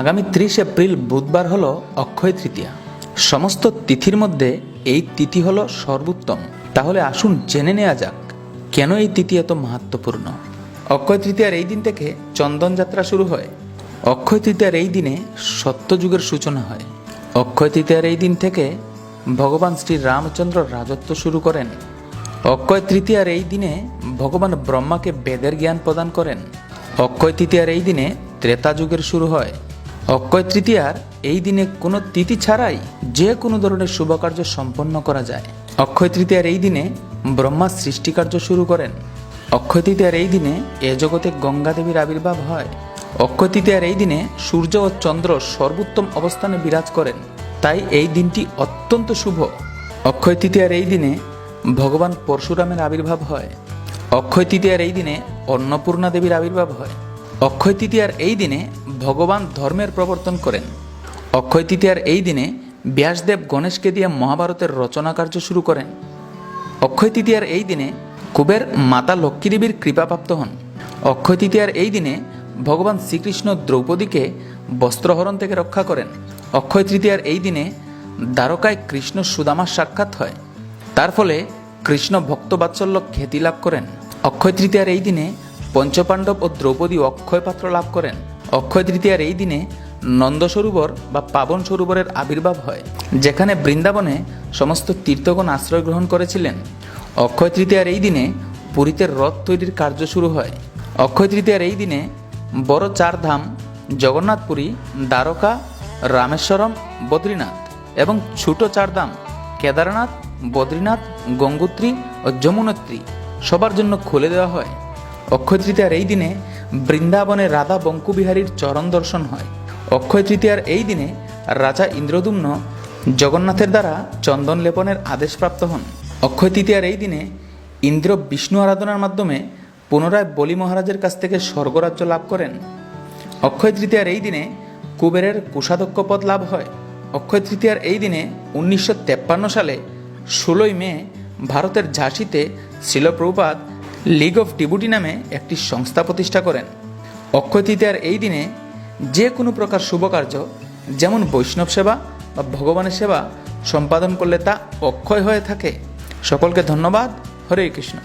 আগামী ত্রিশ এপ্রিল বুধবার হলো অক্ষয় তৃতীয়া। সমস্ত তিথির মধ্যে এই তিথি হলো সর্বোত্তম। তাহলে আসুন জেনে নেওয়া যাক, কেন এই তিথি এত মাহাত্মপূর্ণ অক্ষয় তৃতীয়ার এই দিন থেকে চন্দন যাত্রা শুরু হয়। অক্ষয় তৃতীয়ার এই দিনে সত্যযুগের সূচনা হয়। অক্ষয় তৃতীয়ার এই দিন থেকে ভগবান শ্রী রামচন্দ্র রাজত্ব শুরু করেন। অক্ষয় তৃতীয়ার এই দিনে ভগবান ব্রহ্মাকে বেদের জ্ঞান প্রদান করেন। অক্ষয় তৃতীয়ার এই দিনে ত্রেতা যুগের শুরু হয়। অক্ষয় তৃতীয়ার এই দিনে কোনো তিথি ছাড়াই যে কোনো ধরনের শুভ কার্য সম্পন্ন করা যায়। অক্ষয় তৃতীয়ার এই দিনে ব্রহ্মা সৃষ্টিকার্য শুরু করেন। অক্ষয় তৃতীয়ার এই দিনে এ জগতে গঙ্গা দেবীর আবির্ভাব হয়। অক্ষয় তৃতীয়ার এই দিনে সূর্য ও চন্দ্র সর্বোত্তম অবস্থানে বিরাজ করেন। তাই এই দিনটি অত্যন্ত শুভ। অক্ষয় তৃতীয়ার এই দিনে ভগবান পরশুরামের আবির্ভাব হয়। অক্ষয় তৃতীয়ার এই দিনে অন্নপূর্ণা দেবীর আবির্ভাব হয়। অক্ষয় তৃতীয়ার এই দিনে ভগবান ধর্মের প্রবর্তন করেন। অক্ষয় তৃতীয়ার এই দিনে ব্যাসদেব গণেশকে দিয়ে মহাভারতের রচনা কার্য শুরু করেন। অক্ষয় তৃতীয়ার এই দিনে কুবের মাতা লক্ষ্মী দেবীর কৃপাপ্রাপ্ত হন। অক্ষয় তৃতীয়ার এই দিনে ভগবান শ্রীকৃষ্ণ দ্রৌপদীকে বস্ত্রহরণ থেকে রক্ষা করেন। অক্ষয় তৃতীয়ার এই দিনে দ্বারকায় কৃষ্ণ সুদামার সাক্ষাৎ হয়। তার ফলে কৃষ্ণ ভক্তবাৎসল্য খ্যাতি লাভ করেন। অক্ষয় তৃতীয়ার এই দিনে পঞ্চপাণ্ডব ও দ্রৌপদী অক্ষয় পাত্র লাভ করেন। অক্ষয় তৃতীয়ার এই দিনে নন্দ সরোবর বা পাবন সরোবরের আবির্ভাব হয়, যেখানে বৃন্দাবনে সমস্ত তীর্থগণ আশ্রয় গ্রহণ করেছিলেন। অক্ষয় তৃতীয়ার এই দিনে পুরীতে রথ তৈরির কার্য শুরু হয়। অক্ষয় তৃতীয়ার এই দিনে বড় চার ধাম জগন্নাথপুরী, দ্বারকা, রামেশ্বরম, বদ্রীনাথ এবং ছোট চার ধাম কেদারনাথ, বদ্রীনাথ, গঙ্গোত্রী ও যমুনোত্রী সবার জন্য খুলে দেওয়া হয়। অক্ষয় তৃতীয়ার এই দিনে বৃন্দাবনে রাধা বঙ্কুবিহারীর চরণ দর্শন হয়। অক্ষয় তৃতীয়ার এই দিনে রাজা ইন্দ্রদুম্ন জগন্নাথের দ্বারা চন্দন লেপনের আদেশপ্রাপ্ত হন। অক্ষয় তৃতীয়ার এই দিনে ইন্দ্র বিষ্ণু আরাধনার মাধ্যমে পুনরায় বলি মহারাজের কাছ থেকে স্বর্গরাজ্য লাভ করেন। অক্ষয় তৃতীয়ার এই দিনে কুবেরের কোষাধ্যক্ষ পদ লাভ হয়। অক্ষয় তৃতীয়ার এই দিনে উনিশশো সালে ষোলোই মে ভারতের ঝাঁসিতে শিলপ্রপাত লিগ অফ ডিবুটি নামে একটি সংস্থা প্রতিষ্ঠা করেন। অক্ষয় তৃতীয়ার এই দিনে যে কোনো প্রকার শুভকার্য যেমন বৈষ্ণব সেবা বা ভগবানের সেবা সম্পাদন করলে তা অক্ষয় হয়ে থাকে। সকলকে ধন্যবাদ। হরে কৃষ্ণ।